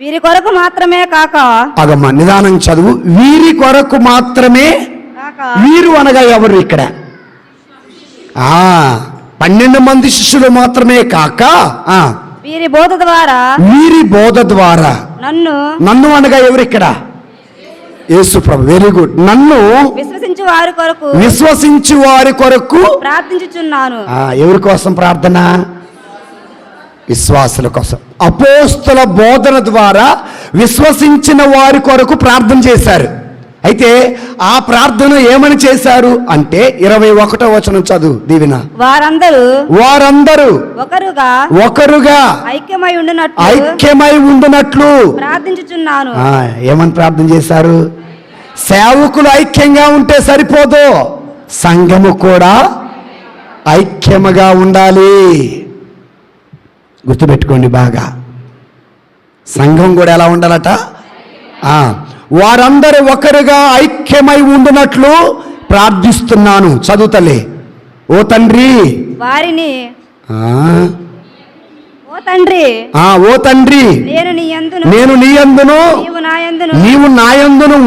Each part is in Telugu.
వీరి కొరకు మాత్రమే కాక అగమ్మ నిదానం చదువు. వీరి కొరకు మాత్రమే కాక వీరు అనగా ఎవరు ఇక్కడ? ఆ పన్నెండు మంది శిష్యులు మాత్రమే కాక ఆ వీరి బోధ ద్వారా వీరి బోధ ద్వారా నన్ను నన్ను అనగా ఎవరు ఇక్కడ? యేసు ప్రభు. వెరీ గుడ్ నన్ను విశ్వసించు వారి కొరకు విశ్వసించి వారి కొరకు ప్రార్థించుచున్నాను. ఎవరి కోసం ప్రార్థన? విశ్వాసుల కోసం. అపోస్తుల బోధన ద్వారా విశ్వసించిన వారి కొరకు ప్రార్థన చేశారు. అయితే ఆ ప్రార్థన ఏమని చేశారు అంటే ఇరవై ఒకటో వచనం చదువు దీవిన. వారందరూ వారందరూ ఒకరుగా ఒకరుగా ఐక్యమై ఉండినట్లు ఐక్యమై ఉండునట్లు ప్రార్థించుచున్నాను. ఏమని ప్రార్థన చేశారు? సేవకులు ఐక్యంగా ఉంటే సరిపోదు. సంఘము కూడా ఐక్యముగా ఉండాలి. గుర్తుపెట్టుకోండి బాగా. సంఘం కూడా ఎలా ఉండాలట? వారందరూ ఒకరుగా ఐక్యమై ఉండునట్లు ప్రార్థిస్తున్నాను. చదువుతలే. ఓ తండ్రి. వారిని ఓ తండ్రి ఆ, ఓ తండ్రి నేను నీ యందును. నేను నీ అందును నీవు నా యందును. నీవు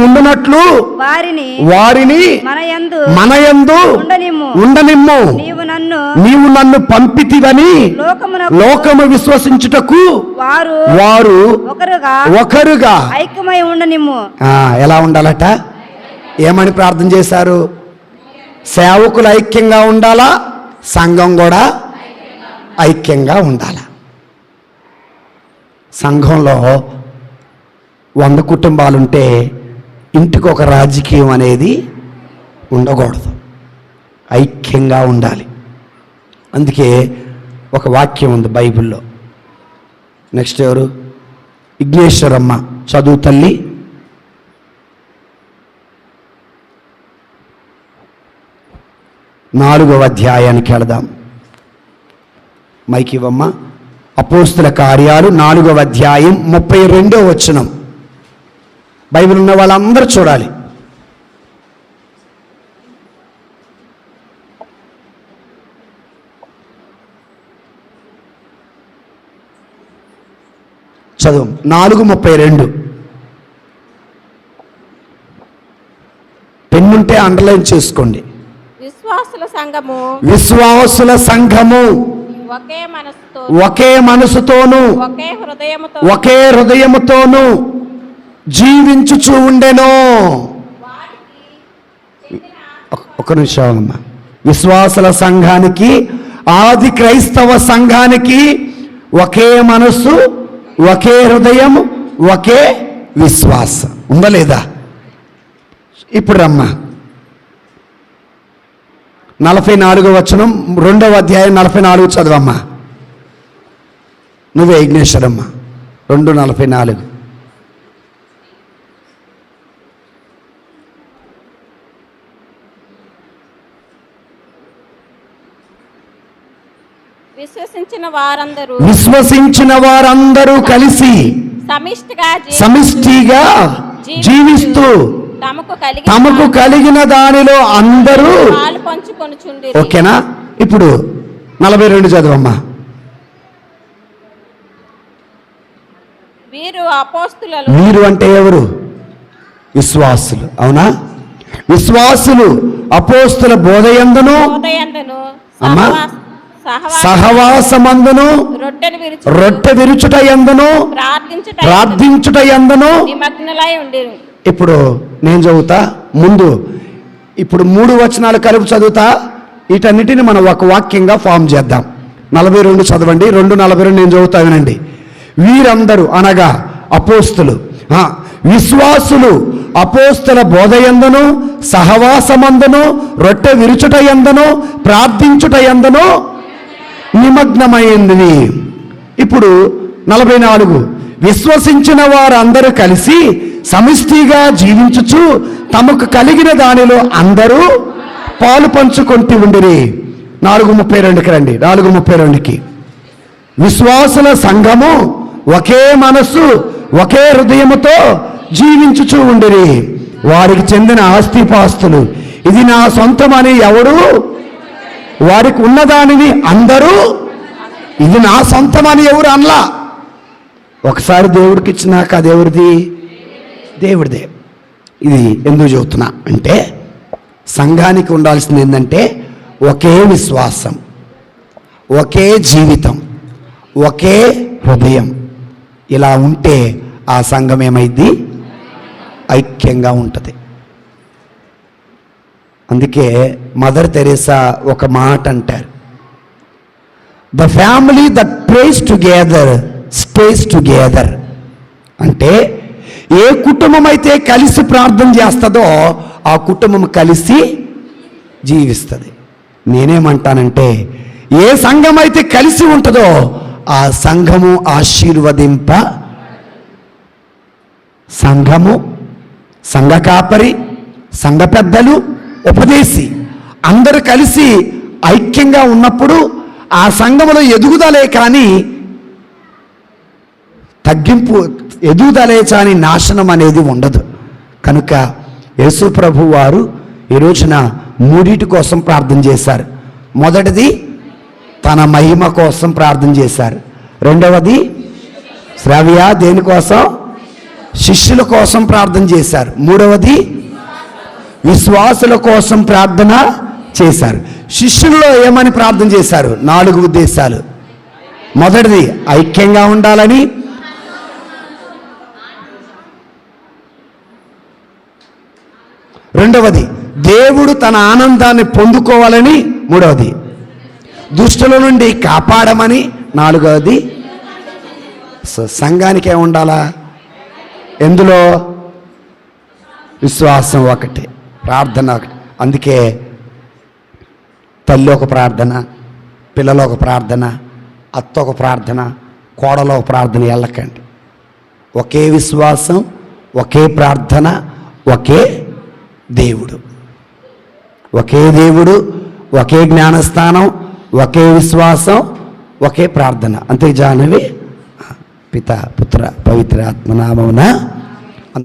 ఉండునట్లు వారిని వారిని మన యందు మనయందు ఉండనిమ్ము. ఉండనిమ్ము. నీవు నన్ను నీవు నన్ను పంపితివని లోకమున లోకము విశ్వసించుటకు వారు వారు ఒకరుగా ఒకరుగా. ఐక్యమై ఉండనిమ్ము. ఆ, ఎలా ఉండాలట? ఏమని ప్రార్థన చేశారు? సేవకులు ఐక్యంగా ఉండాలా? సంఘం కూడా ఐక్యంగా ఉండాలా? సంఘంలో వంద కుటుంబాలుంటే ఇంటికి ఒక రాజకీయం అనేది ఉండకూడదు. ఐక్యంగా ఉండాలి. అందుకే ఒక వాక్యం ఉంది బైబిల్లో. నెక్స్ట్ ఎవరు? విఘ్నేశ్వరమ్మ చదువు తల్లి. నాలుగవ అధ్యాయానికి వెళదాం. మైకివమ్మ అపోస్తుల కార్యాలు నాలుగవ అధ్యాయం ముప్పై రెండో వచనం. బైబిల్ ఉన్న వాళ్ళందరూ చూడాలి. చదువు నాలుగు ముప్పై రెండు. పెన్నుంటే అండర్లైన్ చేసుకోండి. విశ్వాసుల సంఘము విశ్వాసుల సంఘము. ఒకే మనసుతో ఒకే మనసుతోనూ ఒకే హృదయముతో ఒకే హృదయముతోనూ జీవించుచు ఉండెను. ఒక- ఒక నిమిషం అమ్మా. విశ్వాసుల సంఘానికి ఆది క్రైస్తవ సంఘానికి ఒకే మనస్సు ఒకే హృదయం ఒకే విశ్వాసం. ఉందా లేదా? ఇప్పుడు రమ్మా. నలభై నాలుగో వచనం రెండవ అధ్యాయం నలభై నాలుగు చదవమ్మా. నువ్వే విఘ్నేశ్వరమ్మ రెండు నలభై నాలుగు. విశ్వసించిన వారందరూ విశ్వసించిన వారందరూ కలిసి సమిష్టిగా సమిష్టిగా జీవిస్తూ తమకు కలిగి తమకు కలిగిన దానిలో అందరూ ఓకేనా? ఇప్పుడు నలభై రెండు చదవమ్మా. వీరు అంటే ఎవరు? విశ్వాసులు. అవునా? విశ్వాసులు అపోస్తుల బోధయందును అమ్మా. సహవాస సహవాసమందును రొట్టె విరుచుట ఎందును ప్రార్థించుట ఎందును నిమగ్నులై ఇప్పుడు నేను చదువుతా ముందు ఇప్పుడు మూడు వచనాలు కలిపి చదువుతా వీటన్నిటిని మనం ఒక వాక్యంగా ఫామ్ చేద్దాం. నలభై రెండు చదవండి రెండు నలభై రెండు నేను చదువుతా వినండి. వీరందరూ అనగా అపోస్తులు. విశ్వాసులు అపోస్తుల బోధయందును సహవాసమందను రొట్టె విరుచుట ఎందును ప్రార్థించుట ఎందను నిమగ్నమైంది ఇప్పుడు నలభై నాలుగు. విశ్వసించిన వారందరూ కలిసి సమిష్టిగా జీవించుచు తమకు కలిగిన దానిలో అందరూ పాలు పంచుకొంటి ఉండిరి. నాలుగు ముప్పై రెండుకి రండి. నాలుగు ముప్పై రెండుకి. విశ్వాసుల సంఘము ఒకే మనస్సు ఒకే హృదయముతో జీవించుచూ ఉండిరి. వారికి చెందిన ఆస్తిపాస్తులు. ఇది నా సొంతమని ఎవడు వారికి ఉన్నదానిని అందరూ ఇది నా సొంతమని ఎవరు అనలా? ఒకసారి దేవుడికి ఇచ్చినాక దేవుడిది దేవుడిదే. ఇది ఎందుకు చెబుతున్నా అంటే సంఘానికి ఉండాల్సింది ఏంటంటే ఒకే విశ్వాసం ఒకే జీవితం ఒకే హృదయం. ఇలా ఉంటే ఆ సంఘం ఏమైంది ఐక్యంగా ఉంటుంది. అందుకే మదర్ తెరేసా ఒక మాట అంటారు. The family that prays together stays together. అంటే ఏ కుటుంబం అయితే కలిసి ప్రార్థన చేస్తుందో ఆ కుటుంబం కలిసి జీవిస్తుంది. నేనేమంటానంటే ఏ సంఘం అయితే కలిసి ఉంటుందో ఆ సంఘము ఆశీర్వదింప సంఘము సంఘ కాపరి సంఘ పెద్దలు ఉపదేశి అందరూ కలిసి ఐక్యంగా ఉన్నప్పుడు ఆ సంఘములో ఎదుగుదలే కానీ తగ్గింపు ఎదుగుదలే నాశనం అనేది ఉండదు. కనుక యేసు ప్రభు వారు ఈ రోజున మూడిటి కోసం ప్రార్థన చేశారు. మొదటిది తన మహిమ కోసం ప్రార్థన చేశారు. రెండవది శ్రవ్య దేనికోసం శిష్యుల కోసం ప్రార్థన చేశారు. మూడవది విశ్వాసుల కోసం ప్రార్థన చేశారు. శిష్యుల్లో ఏమని ప్రార్థన చేశారు? నాలుగు ఉద్దేశాలు. మొదటిది ఐక్యంగా ఉండాలని రెండవది దేవుడు తన ఆనందాన్ని పొందుకోవాలని మూడవది దుష్టుల నుండి కాపాడమని నాలుగవది సంఘానికి ఉండాలా? ఎందులో? విశ్వాసం ఒకటి ప్రార్థన ఒకటి. అందుకే తల్లి ఒక ప్రార్థన పిల్లలు ఒక ప్రార్థన అత్త ఒక ప్రార్థన కోడలో ఒక ప్రార్థన వెళ్ళకండి. ఒకే విశ్వాసం ఒకే ప్రార్థన ఒకే దేవుడు. ఒకే దేవుడు ఒకే జ్ఞానస్థానం ఒకే విశ్వాసం ఒకే ప్రార్థన. అంతే జానవి. పిత పుత్ర పవిత్ర ఆత్మనామమున